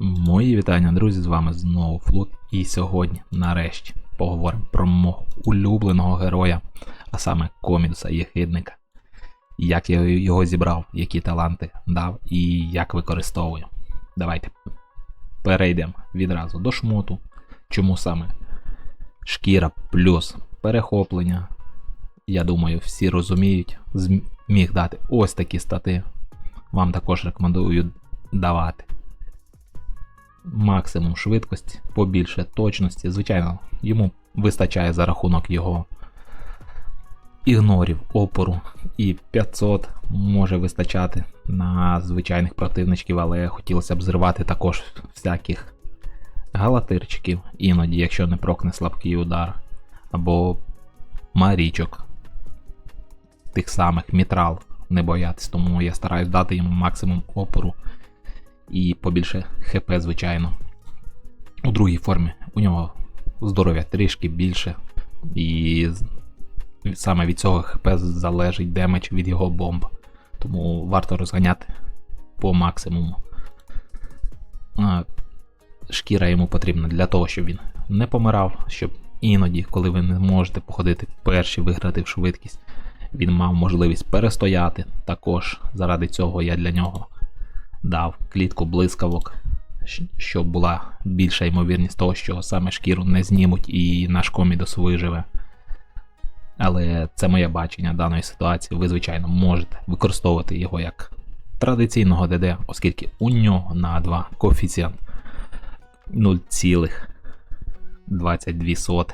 Мої вітання, друзі, з вами знову Флут. І сьогодні, нарешті, поговоримо про мого улюбленого героя, а саме Комідуса Єхидника. Як я його зібрав, які таланти дав і як використовую. Давайте перейдемо відразу до шмоту. Чому саме шкіра плюс перехоплення. Я думаю, всі розуміють, зміг дати ось такі стати. Вам також рекомендую давати максимум швидкості, побільше точності. Звичайно, йому вистачає за рахунок його ігнорів, опору. І 500 може вистачати на звичайних противничків, але хотілося б зривати також всяких галатирчиків, іноді, якщо не прокне слабкий удар, або марічок тих самих мітрал не боятись, тому я стараюсь дати йому максимум опору і побільше ХП, звичайно. У другій формі у нього здоров'я трішки більше, і саме від цього ХП залежить демедж від його бомб. Тому варто розганяти по максимуму. Шкіра йому потрібна для того, щоб він не помирав, щоб іноді, коли ви не можете походити перші, виграти в швидкість, він мав можливість перестояти. Також заради цього я для нього дав клітку блискавок, щоб була більша ймовірність того, що саме шкіру не знімуть і наш комідос виживе. Але це моє бачення даної ситуації. Ви, звичайно, можете використовувати його як традиційного ДД, оскільки у нього на 2 коефіцієнт 0,22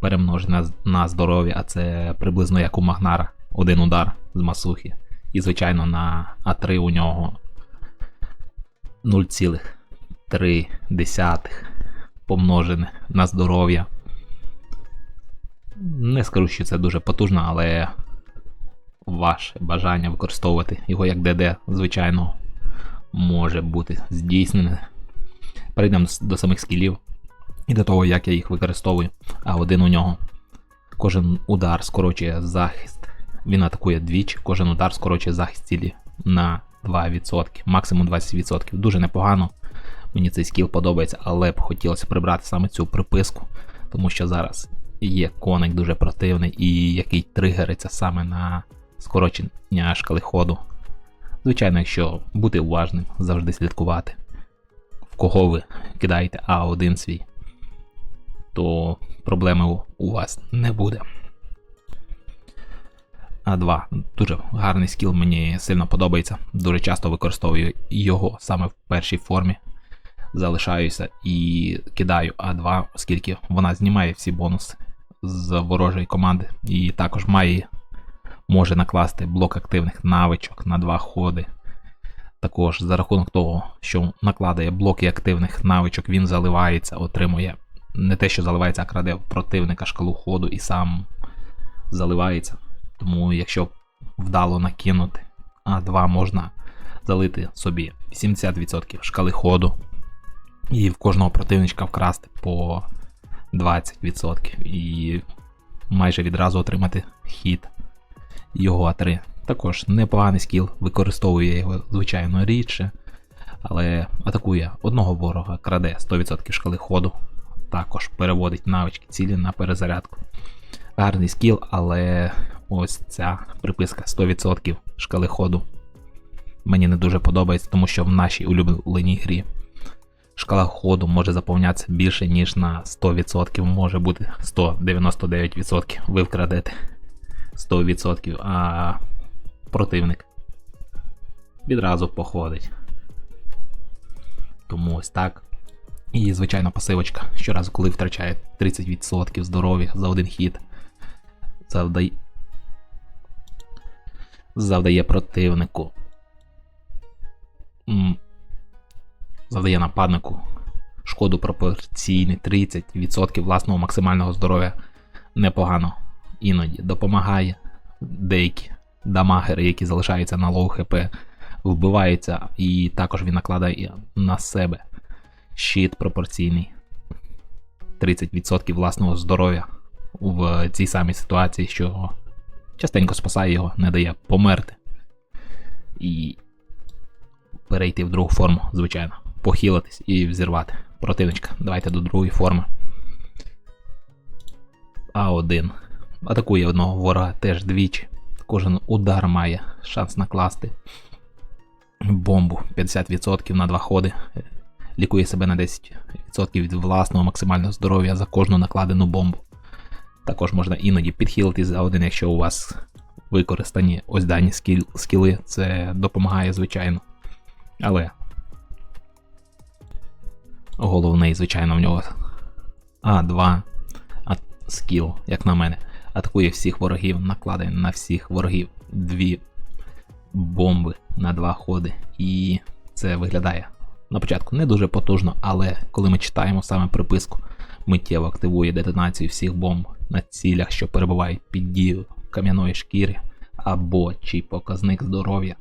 перемножене на здоров'я, а це приблизно як у Магнара, один удар з масухи. І, звичайно, на А3 у нього 0,3 помножене на здоров'я. Не скажу, що це дуже потужно, але ваше бажання використовувати його як ДД, звичайно, може бути здійснене. Перейдемо до самих скілів і до того, як я їх використовую. А один у нього. Кожен удар скорочує захист. Він атакує двічі, кожен удар скорочує захист цілі на 2%, максимум 20%. Дуже непогано. Мені цей скіл подобається, але б хотілося прибрати саме цю приписку, тому що зараз є коник дуже противний і який тригериться саме на скорочення шкали ходу. Звичайно, якщо бути уважним, завжди слідкувати, в кого ви кидаєте А1 свій, то проблеми у вас не буде. А2 дуже гарний скіл, мені сильно подобається. Дуже часто використовую його саме в першій формі. Залишаюся і кидаю А2, оскільки вона знімає всі бонуси з ворожої команди. І також має може накласти блок активних навичок на два ходи. Також за рахунок того, що накладає блоки активних навичок, він заливається, отримує не те, що заливається, а краде противника шкалу ходу і сам заливається. Тому, якщо вдало накинути А2 можна залити собі 80% шкали ходу, і в кожного противничка вкрасти по 20% і майже відразу отримати хід його А3. Також непоганий скіл, використовує його, звичайно, рідше, але атакує одного ворога, краде 100% шкали ходу, також переводить навички цілі на перезарядку. Гарний скіл, але ось ця приписка 100% шкали ходу. Мені не дуже подобається, тому що в нашій улюбленій грі шкала ходу може заповнятися більше, ніж на 100%, може бути 199%. Ви вкрадете 100%, а противник відразу походить. Тому ось так. І, звичайно, пасивочка. Щоразу, коли втрачає 30% здоров'я за один хід, завдає завдає противнику. Завдає нападнику шкоду пропорційний 30% власного максимального здоров'я непогано. Іноді допомагає деякі дамагери, які залишаються на лоу хп, вбиваються, і також він накладає на себе щит пропорційний 30% власного здоров'я в цій самій ситуації, що частенько спасає його, не дає померти і перейти в другу форму, звичайно. похилитись і взірвати противничка. Давайте до другої форми. А1. Атакує одного ворога теж двічі. Кожен удар має шанс накласти бомбу 50% на два ходи. Лікує себе на 10% від власного максимального здоров'я за кожну накладену бомбу. Також можна іноді підхилитись за один, якщо у вас використані ось дані скіл, скіли, це допомагає, звичайно. Але головний, звичайно, в нього А2 а скіл, як на мене, атакує всіх ворогів, накладає на всіх ворогів дві бомби на два ходи. І це виглядає на початку не дуже потужно, але коли ми читаємо саме приписку, миттєво активує детонацію всіх бомб на цілях, що перебувають під дією кам'яної шкіри, або чий показник здоров'я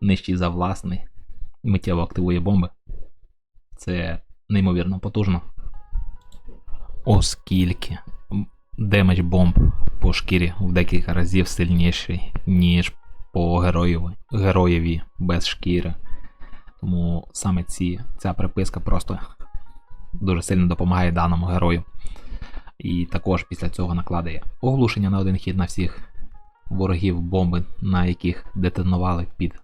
нижчий за власний, миттєво активує бомби. Це неймовірно потужно. Оскільки демедж бомб по шкірі в декілька разів сильніший, ніж по героєві, героєві без шкіри. Тому саме ці, ця приписка просто дуже сильно допомагає даному герою. І також після цього накладає оглушення на один хід на всіх ворогів бомби, на яких детонували під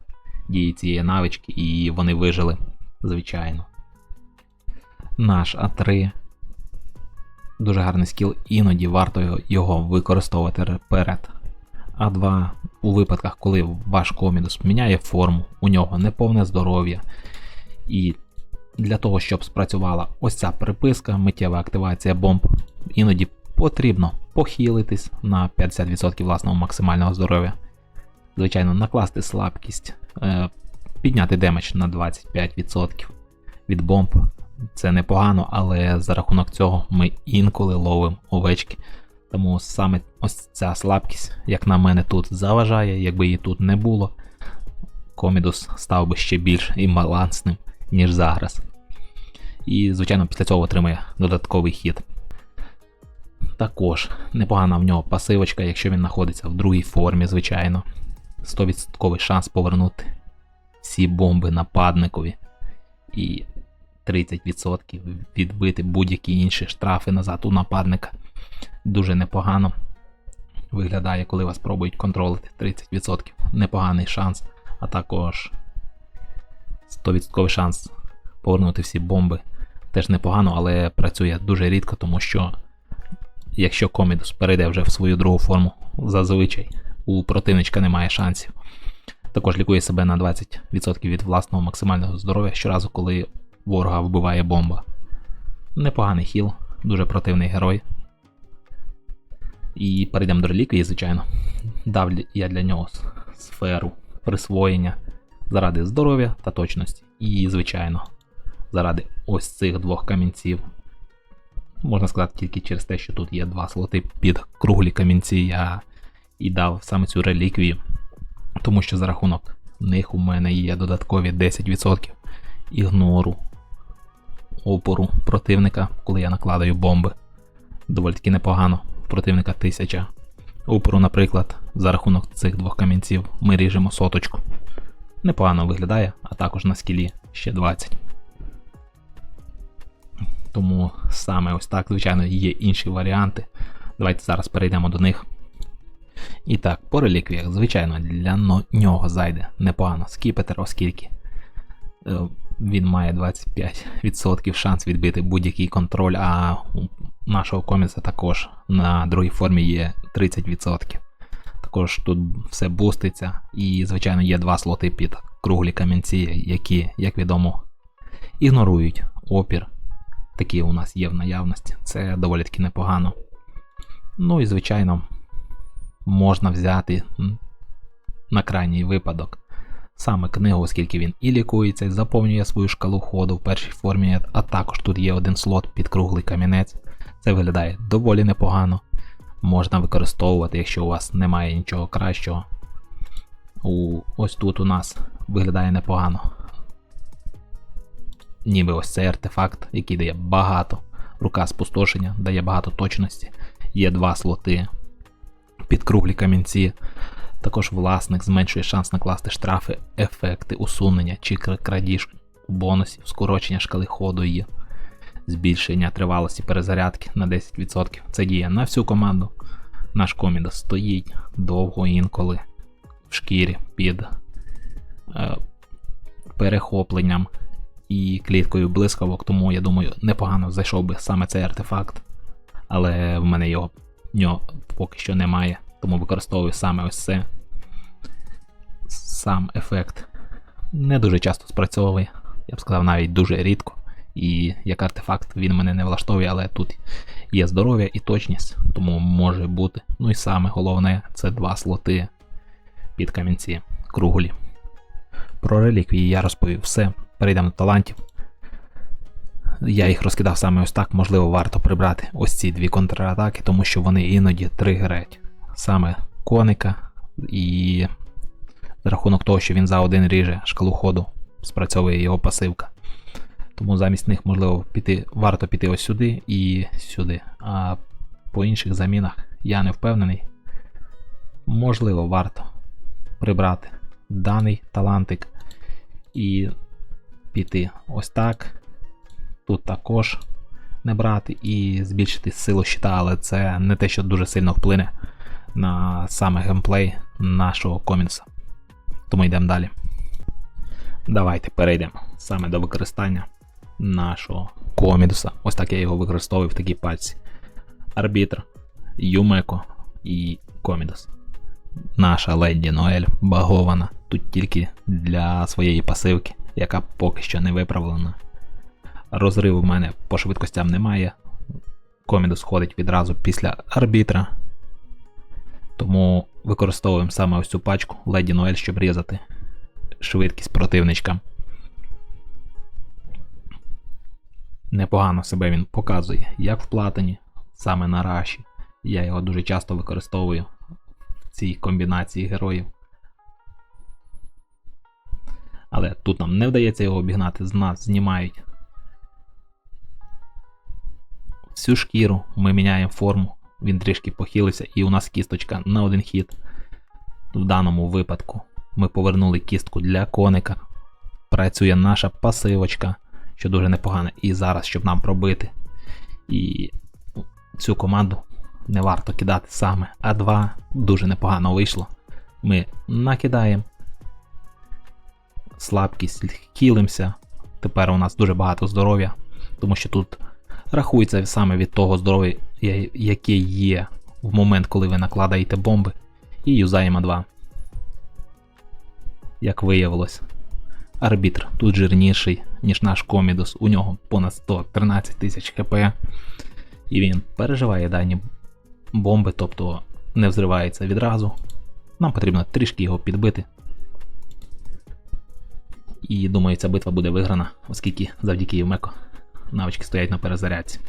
дії цієї навички, і вони вижили, звичайно. Наш А3 дуже гарний скіл, іноді варто його використовувати перед А2 у випадках, коли ваш комідус міняє форму, у нього неповне здоров'я. І для того, щоб спрацювала ось ця приписка, миттєва активація бомб, іноді потрібно похилитись на 50% власного максимального здоров'я. Звичайно, накласти слабкість, е, підняти демедж на 25% від бомб. Це непогано, але за рахунок цього ми інколи ловимо овечки. Тому саме ось ця слабкість, як на мене, тут заважає, якби її тут не було, комідус став би ще більш імбалансним, ніж зараз. І, звичайно, після цього отримує додатковий хід. Також непогана в нього пасивочка, якщо він знаходиться в другій формі, звичайно. 100% шанс повернути всі бомби нападникові. І 30% відбити будь-які інші штрафи назад у нападника. Дуже непогано виглядає, коли вас пробують контролити 30%. Непоганий шанс, а також 100% шанс повернути всі бомби. Теж непогано, але працює дуже рідко, тому що якщо комідус перейде вже в свою другу форму, зазвичай у противничка немає шансів. Також лікує себе на 20% від власного максимального здоров'я щоразу, коли ворога вбиває бомба. Непоганий хіл, дуже противний герой. І перейдемо до реліквії, звичайно. Дав я для нього сферу присвоєння заради здоров'я та точності. І, звичайно, заради ось цих двох камінців. Можна сказати, тільки через те, що тут є два слоти під круглі камінці, я і дав саме цю реліквію, тому що за рахунок них у мене є додаткові 10% ігнору опору противника, коли я накладаю бомби. Доволі таки непогано. В Противника 1000 опору, наприклад, за рахунок цих двох камінців ми ріжемо соточку. Непогано виглядає, а також на скілі ще 20. Тому саме ось так, звичайно, є інші варіанти. Давайте зараз перейдемо до них. І так, по реліквіях, звичайно, для нього зайде непогано скіпетер, оскільки е, він має 25% шанс відбити будь-який контроль, а у нашого комікса також на другій формі є 30%. Також тут все буститься, і, звичайно, є два слоти під круглі камінці, які, як відомо, ігнорують опір. Такі у нас є в наявності. Це доволі таки непогано. Ну і, звичайно, можна взяти на крайній випадок саме книгу, оскільки він і лікується, і заповнює свою шкалу ходу в першій формі, а також тут є один слот під круглий камінець. Це виглядає доволі непогано. Можна використовувати, якщо у вас немає нічого кращого. У, Ось тут у нас виглядає непогано. Ніби ось цей артефакт, який дає багато. Рука спустошення, дає багато точності. Є два слоти під круглі камінці. Також власник зменшує шанс накласти штрафи, ефекти, усунення чи крадіж бонусів, скорочення шкали ходу і збільшення тривалості перезарядки на 10%. Це діє на всю команду. Наш комідос стоїть довго інколи в шкірі під е, перехопленням і кліткою блискавок, тому я думаю, непогано зайшов би саме цей артефакт. Але в мене його, нього поки що немає, тому використовую саме ось це. Сам ефект не дуже часто спрацьовує, я б сказав, навіть дуже рідко. І як артефакт він мене не влаштовує, але тут є здоров'я і точність, тому може бути. Ну і саме головне це два слоти під камінці круглі. Про реліквії я розповів все. Перейдемо до талантів. Я їх розкидав саме ось так, можливо, варто прибрати ось ці дві контратаки, тому що вони іноді тригерять саме коника, і за рахунок того, що він за один ріже шкалу ходу, спрацьовує його пасивка. Тому замість них можливо піти, варто піти ось сюди і сюди. А по інших замінах я не впевнений. Можливо, варто прибрати даний талантик і піти ось так. Тут також не брати і збільшити силу щита, але це не те, що дуже сильно вплине на саме геймплей нашого комікса. Тому йдемо далі. Давайте перейдемо саме до використання нашого комідуса. Ось так я його використовую в такій пальці. Арбітр, Юмеко і Комідус. Наша леді Ноель багована тут тільки для своєї пасивки, яка поки що не виправлена. Розриву в мене по швидкостям немає. Комідус ходить відразу після арбітра. Тому використовуємо саме ось цю пачку Леді Ноель, щоб різати швидкість противничка. Непогано себе він показує, як в платині, саме на раші. Я його дуже часто використовую в цій комбінації героїв. Але тут нам не вдається його обігнати, з нас знімають всю шкіру, ми міняємо форму, він трішки похилився, і у нас кісточка на один хід. В даному випадку ми повернули кістку для коника. Працює наша пасивочка, що дуже непогано. І зараз, щоб нам пробити. І цю команду не варто кидати саме. А2 дуже непогано вийшло. Ми накидаємо. Слабкість, хілимося. Тепер у нас дуже багато здоров'я, тому що тут рахується саме від того здоров'я, яке є в момент, коли ви накладаєте бомби. І юзаємо 2. Як виявилось, арбітр тут жирніший, ніж наш комідус. У нього понад 113 тисяч хп. І він переживає дані бомби, тобто не взривається відразу. Нам потрібно трішки його підбити. І думаю, ця битва буде виграна, оскільки завдяки Євмеко навички стоять на перезарядці.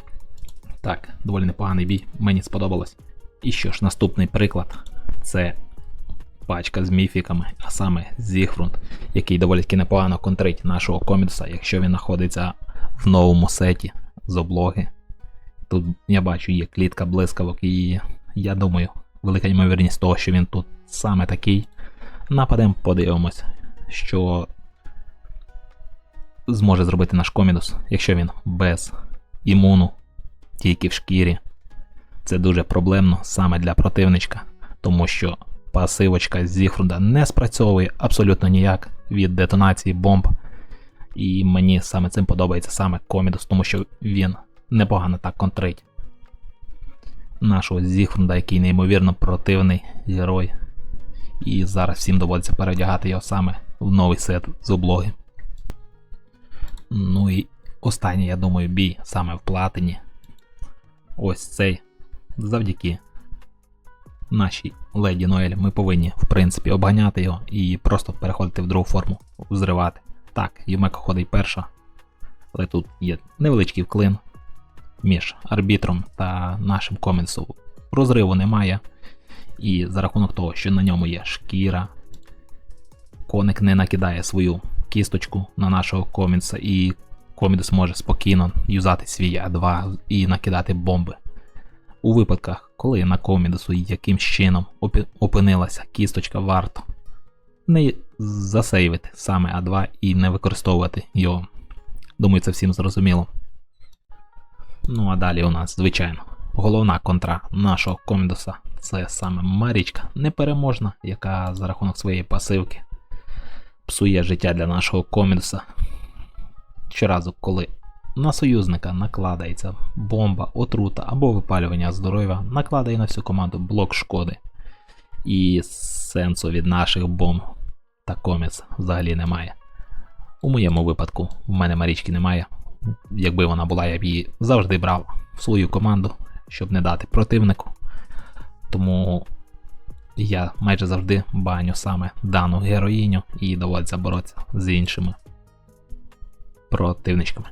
Так, доволі непоганий бій, мені сподобалось. І що ж, наступний приклад це пачка з міфіками, а саме Зігфрунд, який доволі таки непогано контрить нашого комікса, якщо він знаходиться в новому сеті з облоги. Тут я бачу є клітка блискавок, і я думаю, велика ймовірність того, що він тут саме такий. Нападемо, подивимось, що зможе зробити наш комідус, якщо він без імуну, тільки в шкірі. Це дуже проблемно саме для противничка, тому що пасивочка з Зіфруда не спрацьовує абсолютно ніяк від детонації бомб. І мені саме цим подобається саме комідус, тому що він непогано так контрить нашого Зіфрунда, який неймовірно противний герой. І зараз всім доводиться передягати його саме в новий сет з облоги. Ну і останній, я думаю, бій саме в платині. Ось цей. Завдяки нашій леді Ноель ми повинні, в принципі, обганяти його і просто переходити в другу форму, взривати. Так, Юмеко ходить перша, але тут є невеличкий вклин між арбітром та нашим комінсом. Розриву немає. І за рахунок того, що на ньому є шкіра, коник не накидає свою кісточку на нашого комінса, і комідус може спокійно юзати свій А2 і накидати бомби. У випадках, коли на комідусу яким чином опинилася кісточка, варто не засейвити саме А2 і не використовувати його Думаю, це всім зрозуміло. Ну а далі у нас, звичайно, головна контра нашого комідоса це саме Марічка непереможна, яка за рахунок своєї пасивки псує життя для нашого комідоса. Щоразу, коли на союзника накладається бомба, отрута або випалювання здоров'я, накладає на всю команду блок шкоди. І сенсу від наших бомб та коміц взагалі немає. У моєму випадку в мене Марічки немає. Якби вона була, я б її завжди брав в свою команду, щоб не дати противнику. Тому я майже завжди баню саме дану героїню і доводиться боротися з іншими противничками.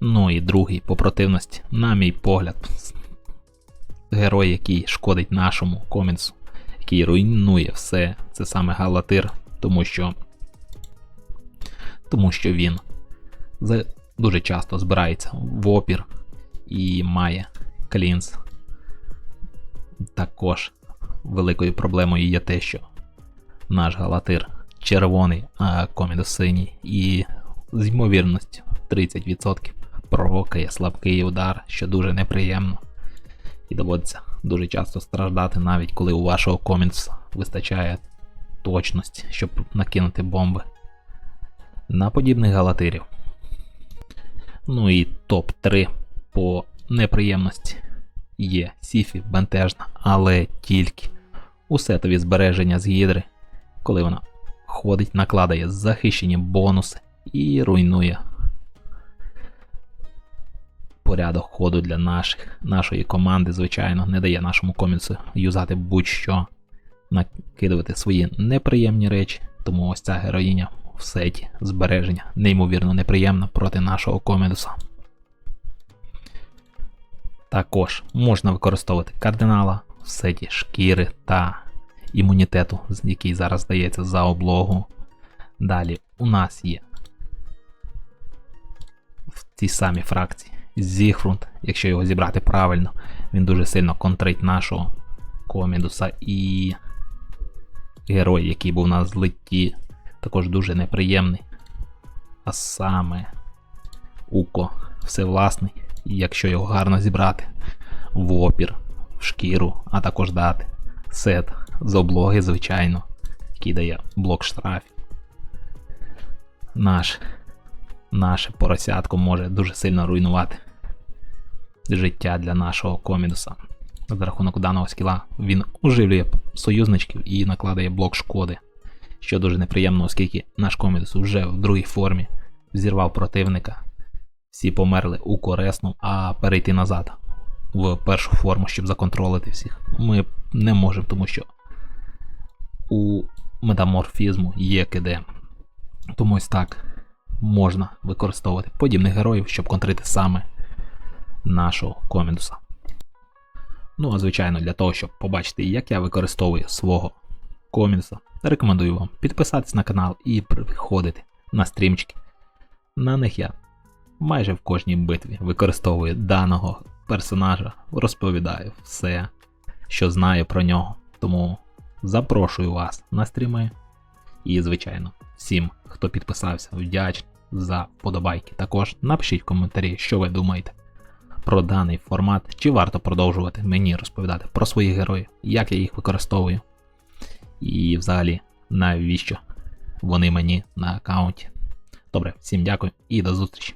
Ну і другий по противності, на мій погляд, герой, який шкодить нашому коміксу, який руйнує все, це саме Галатир, тому що тому що він дуже часто збирається в опір і має клінс. Також великою проблемою є те, що наш Галатир червоний, а комідо синій, і з ймовірністю 30% провокає слабкий удар, що дуже неприємно. І доводиться дуже часто страждати, навіть коли у вашого комікса вистачає точності, щоб накинути бомби на подібних галатирів. Ну і топ-3 по неприємності є Сіфі бентежна, але тільки у сетові збереження з гідри, коли вона ходить, накладає захищені бонуси і руйнує порядок ходу для наших, нашої команди, звичайно, не дає нашому коміксу юзати будь-що, накидувати свої неприємні речі, тому ось ця героїня в сеті збереження неймовірно неприємна проти нашого комідуса. Також можна використовувати кардинала в сеті шкіри та імунітету, який зараз здається за облогу. Далі у нас є в цій самій фракції Зігфрунд, якщо його зібрати правильно, він дуже сильно контрить нашого комідуса і герой, який був на злитті, також дуже неприємний. А саме Уко всевласний, якщо його гарно зібрати в опір, в шкіру, а також дати сет з облоги, звичайно, який дає блок штрафів. Наш, наше поросятко може дуже сильно руйнувати життя для нашого комідуса. За рахунок даного скіла він оживлює союзничків і накладає блок шкоди, що дуже неприємно, оскільки наш комідус вже в другій формі зірвав противника. Всі померли у коресну, а перейти назад в першу форму, щоб законтролити всіх, ми не можемо, тому що у метаморфізму є КД. Тому ось так можна використовувати подібних героїв, щоб контрити саме нашого комідуса. Ну а звичайно, для того, щоб побачити, як я використовую свого комікса, рекомендую вам підписатись на канал і приходити на стрімчики. На них я майже в кожній битві використовую даного персонажа, розповідаю все, що знаю про нього. Тому запрошую вас на стріми. І, звичайно, всім, хто підписався, вдячний за подобайки. Також напишіть в коментарі, що ви думаєте про даний формат, чи варто продовжувати мені розповідати про своїх героїв, як я їх використовую, і взагалі навіщо вони мені на аккаунті. Добре, всім дякую і до зустрічі!